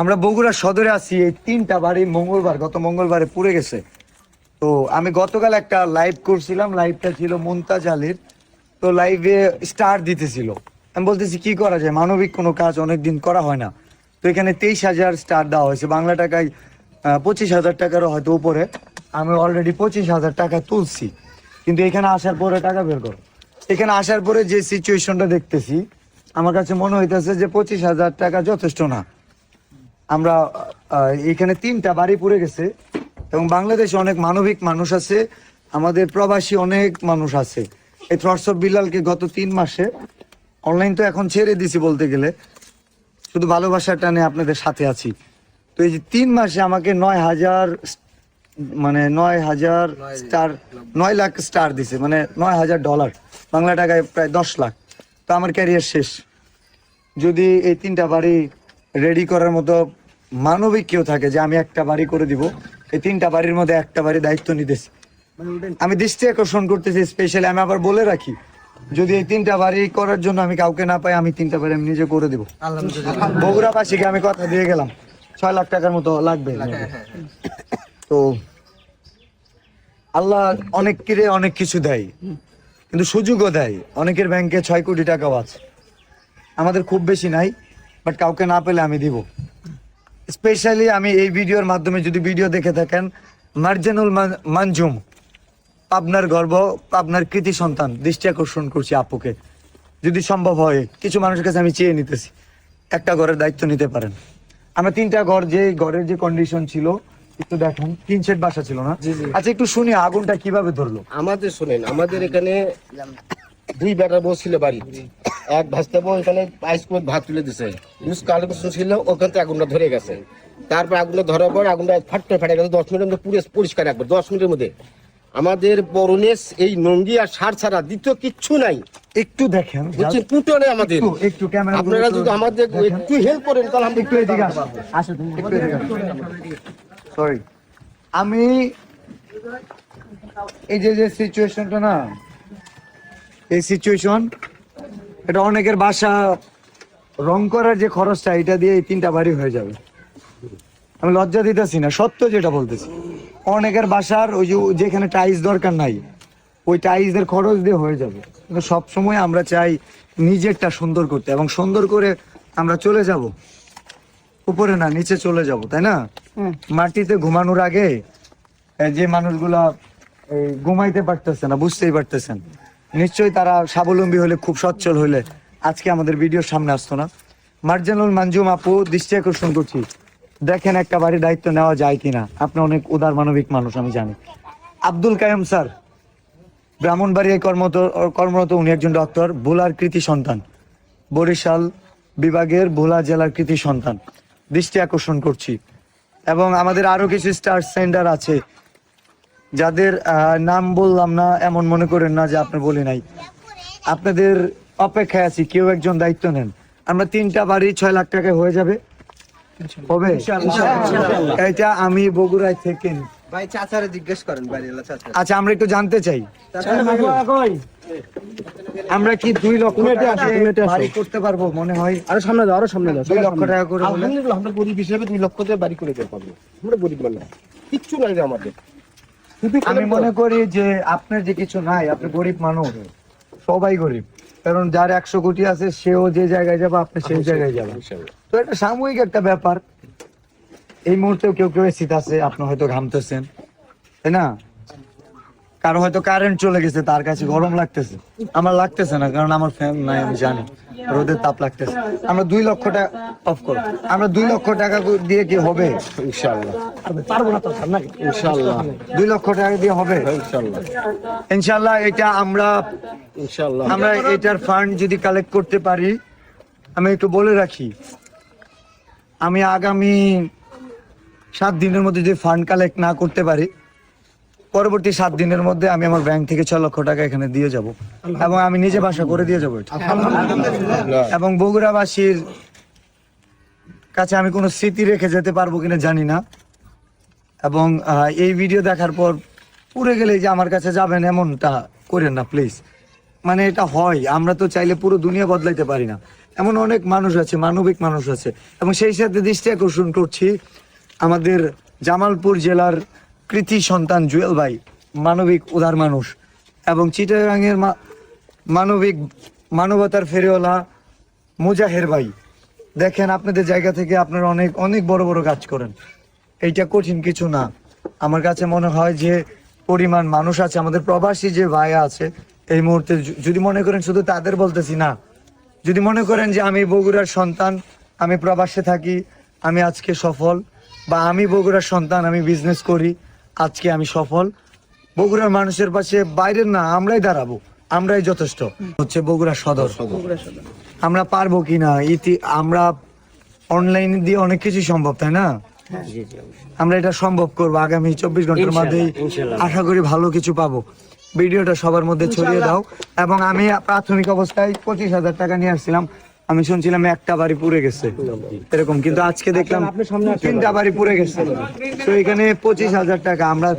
আমরা বগুড়া সদরে আছি, এই তিনটা বাড়ি মঙ্গলবার, গত মঙ্গলবারে পুড়ে গেছে। তো আমি গতকাল একটা লাইভ করছিলাম লাইভটা ছিল মুমতাজ আলীর। তো লাইভে স্টার দিতেছিল। আমি বলতেছি, কি করা যায়? মানবিক কোনো কাজ অনেক দিন করা হয় না। তো এখানে তেইশ হাজার স্টার দেওয়া হয়েছে। বাংলা টাকায় পঁচিশ হাজার টাকারও হয়তো উপরে। আমি অলরেডি পঁচিশ হাজার টাকা তুলছি। কিন্তু এখানে আসার পরে টাকা বের করো। এখানে আসার পরে যে সিচুয়েশনটা দেখতেছি, আমার কাছে মনে হইতেছে যে পঁচিশ হাজার টাকা যথেষ্ট না। আমরা এখানে তিনটা বাড়ি পুড়ে গেছে এবং বাংলাদেশে অনেক মানবিক মানুষ আছে আমাদের প্রবাসী অনেক মানুষ আছে। এই অফ বিলালকে গত তিন মাসে অনলাইন তো এখন ছেড়ে দিছি বলতে গেলে শুধু ভালোবাসার টানে আপনাদের সাথে আছি। তো এই যে তিন মাসে আমাকে নয় হাজার মানে নয় হাজার স্টার নয় লাখ স্টার দিছে মানে নয় হাজার ডলার বাংলা টাকায় প্রায় দশ লাখ। তো আমার ক্যারিয়ার শেষ। যদি এই তিনটা বাড়ি রেডি করার মতো মানবিক কেউ থাকে যে আমি একটা বাড়ি করে দিব। এই তিনটা বাড়ির মধ্যে একটা বাড়ি দায়িত্ব নিতেছি। আমি দৃষ্টি আকর্ষণ করতেছি স্পেশালি আমি আবার বলে রাখি যদি এই তিনটা বাড়ি করার জন্য আমি কাউকে না পাই আমি তিনটা বাড়ি আমি নিজে করে দিব। বগুড়াবাসীকে আমি কথা দিয়ে গেলাম ছয় লাখ টাকার মতো লাগবে। তো আল্লাহ অনেক কিরে অনেক কিছু দেয় কিন্তু সুযোগও দেয়। অনেকের ব্যাংকে ছয় কোটি টাকাও আছে। আমাদের খুব বেশি নাই। বাট কাউকে না পেলে আমি দিব। স্পেশালি আমি এই ভিডিওর মাধ্যমে যদি ভিডিও দেখে থাকেন মার্জানুল মানজুম পাবনার গর্ব পাবনার কৃতি সন্তান দৃষ্টি আকর্ষণ করছি আপুকে। যদি সম্ভব হয় কিছু মানুষের কাছে আমি চেয়ে নিতেছি একটা ঘরের দায়িত্ব নিতে পারেন। আমরা তিনটা ঘর যে ঘরের যে কন্ডিশন ছিল একটু দেখেন তিন সেট বাসা ছিল না? আচ্ছা একটু শুনি আগুনটা কীভাবে ধরলো? আমাদের শোনেন আমাদের এখানে দুই বেটার বউ ছিল বাড়ি এক ভাস্তা বউ এখানে পাইস করে ভাত তুলে দিছে। ইউজ ছিল ওখান থেকে আগুনটা ধরে গেছে। তারপর আগুনটা ধরার পর আগুনটা ফাটতে ফাটে গেছে দশ মিনিটের মধ্যে পুরো পরিষ্কার রাখবে দশ মিনিটের মধ্যে। আমাদের পরনেস এই নঙ্গি আর সার ছাড়া দ্বিতীয় কিচ্ছু নাই। একটু দেখেন বুঝছেন? পুটো নেই আমাদের। একটু ক্যামেরা আপনারা যদি আমাদের একটু হেল্প করেন তাহলে আমরা একটু এদিকে আসো আসো তুমি একটু এদিকে সরি আমি এই যে যে সিচুয়েশনটা না এই সিচুয়েশন এটা অনেকের বাসা রং করার যে খরচটা এটা দিয়ে এই তিনটা বাড়ি হয়ে যাবে। আমি লজ্জা দিতেছি না সত্য যেটা বলতেছি। অনেকের বাসার ওই যে যেখানে টাইলস দরকার নাই ওই টাইলসের খরচ দিয়ে হয়ে যাবে। কিন্তু সবসময় আমরা চাই নিজেরটা সুন্দর করতে এবং সুন্দর করে আমরা চলে যাব। উপরে না নিচে চলে যাব তাই না? মাটিতে ঘুমানোর আগে যে মানুষগুলা ঘুমাইতে পারতেছে না বুঝতেই পারতেছেন। নিশ্চয়ই তারা স্বাবলম্বী হলে, খুব সচ্ছল হলে। আজকে আমাদের ভিডিওর সামনে আসতো না। মার্জানুল মানজুম আপু, দৃষ্টি আকর্ষণ করছি। দেখেন একটা বাড়ির দায়িত্ব নেওয়া যায় কিনা। আপনি অনেক উদার মানবিক মানুষ, আমি জানি। আব্দুল কায়ুম স্যার, ব্রাহ্মণবাড়িয়ায় কর্মরত কর্মরত, উনি একজন ডক্টর ভোলার কৃতি সন্তান। বরিশাল বিভাগের ভোলা জেলার কৃতি সন্তান। দৃষ্টি আকর্ষণ করছি। এবং আমাদের আরও কিছু স্টার সেন্টার আছে। যাদের নাম বললাম না এমন মনে করেন না যে আপনি বলি নাই। আপনাদের অপেক্ষায় আছি কেউ একজন দায়িত্ব নেন। আমরা তিনটা বাড়ি ছয় লাখ টাকায় হয়ে যাবে। হবে? এটা আমি বগুড়ায় থেকে ভাই চাচারে জিজ্ঞেস করেন আচ্ছা আমরা একটু জানতে চাই। আমরা কি দুই লক্ষ বাড়ি করতে পারব মনে হয়? আরও সামনে দাও আরও সামনে দাও। দুই লক্ষ টাকা করে আমরা গরিব হিসেবে দুই লক্ষ দিয়ে বাড়ি করে দিতে পারব আমরা গরিব মানুষ। কিচ্ছু নাই আমাদের। আমি মনে করি যে আপনার যে কিছু নাই আপনি গরিব মানুষ সবাই গরিব। কারণ যার একশো কোটি আছে সেও যে জায়গায় যাবে আপনি সেই জায়গায় যাবেন। তো এটা সাময়িক একটা ব্যাপার। এই মুহূর্তেও কেউ কেউ শীত আছে আপনি হয়তো ঘামতেছেন। তাই না? কারও হয়তো কারেন্ট চলে গেছে তার কাছে গরম লাগতেছে। আমার লাগতেছে না কারণ আমার ফ্যান নাই আমি জানি। রোদের তাপ লাগতেছে। আমরা দুই লক্ষ টাকা অফ করো আমরা দুই লক্ষ টাকা দিয়ে কি হবে? ইনশাআল্লাহ। পারব না তো নাকি? ইনশাআল্লাহ। দুই লক্ষ টাকা দিয়ে হবে? ইনশাআল্লাহ। ইনশাল্লাহ এটা আমরা ইনশাআল্লাহ। আমরা এটার ফান্ড যদি কালেক্ট করতে পারি আমি একটু বলে রাখি। আমি আগামী সাত দিনের মধ্যে যদি ফান্ড কালেক্ট না করতে পারি পরবর্তী সাত দিনের মধ্যে আমি আমার ব্যাংক থেকে ছ লক্ষ টাকা এখানে দিয়ে যাব। এবং আমি নিজে বাসা করে দিয়ে যাব এবং বগুড়াবাসীর কাছে আমি কোনো স্মৃতি রেখে যেতে পারব কিনা জানি না। এবং এই ভিডিও দেখার পর পুরে গেলে যে আমার কাছে যাবেন এমনটা করেন না প্লিজ মানে এটা হয়, আমরা তো চাইলে পুরো দুনিয়া বদলাইতে পারি না। এমন অনেক মানুষ আছে, মানবিক মানুষ আছে। এবং সেই সাথে দৃষ্টি আকর্ষণ করছি আমাদের জামালপুর জেলার কৃতি সন্তান জুয়েল ভাই, মানবিক উদার মানুষ। এবং চিটাগাংয়ের মানবিক মানবতার ফেরিওয়ালা মুজাহের ভাই। দেখেন আপনাদের জায়গা থেকে আপনারা অনেক অনেক বড় বড় কাজ করেন। এইটা কঠিন কিছু না। আমার কাছে মনে হয় যে পরিমাণ মানুষ আছে, আমাদের প্রবাসী যে ভাই আছে, এই মুহূর্তে যদি মনে করেন শুধু তাদের বলতেছি না। যদি মনে করেন যে আমি বগুড়ার সন্তান, আমি প্রবাসে থাকি, আমি আজকে সফল, বা আমি বগুড়ার সন্তান, আমি বিজনেস করি আজকে আমি সফল। বগুড়ার মানুষের পাশে বাইরের না আমরাই দাঁড়াবো। আমরাই যথেষ্ট। হচ্ছে বগুড়া সদর। আমরা পারব কিনা ইতি আমরা অনলাইন দিয়ে অনেক কিছু সম্ভব তাই না? আমরা এটা সম্ভব করব। আগামী চব্বিশ ঘণ্টার মধ্যেই আশা করি ভালো কিছু পাবো। ভিডিওটা সবার মধ্যে ছড়িয়ে দাও। এবং আমি প্রাথমিক অবস্থায় পঁচিশ হাজার টাকা নিয়ে আসছিলাম। আমি শুনছিলাম একটা বাড়ি পুড়ে গেছে। এরকম কিন্তু আজকে দেখলাম তিনটা বাড়ি পুড়ে গেছে। তো এখানে পঁচিশ হাজার টাকা আমরা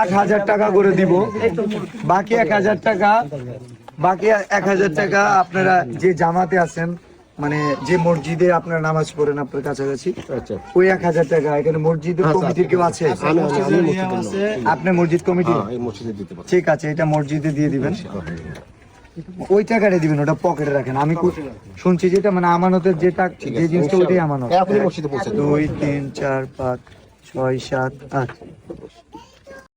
আট হাজার টাকা করে দিব। বাকি এক হাজার টাকা বাকি এক হাজার টাকা আপনারা যে জামাতে আছেন মানে যে মসজিদে আপনারা নামাজ পড়েন আপনার কাছাকাছি আচ্ছা। ওই এক হাজার টাকা। এখানে মসজিদের হ্যাঁ, কমিটির কেউ আছে? আমি আমি মসজিদে। আপনি মসজিদ কমিটি হ্যাঁ এই মসজিদে দিতে পারব। ঠিক আছে এটা মসজিদে দিয়ে দিবেন। ওই টাকাটা দিবেন ওটা পকেটে রাখেন। আমি শুনছি যেটা মানে আমানতের যেটা যে জিনিসটা ওইটাই আমানত। দুই তিন চার পাঁচ ছয় সাত আট।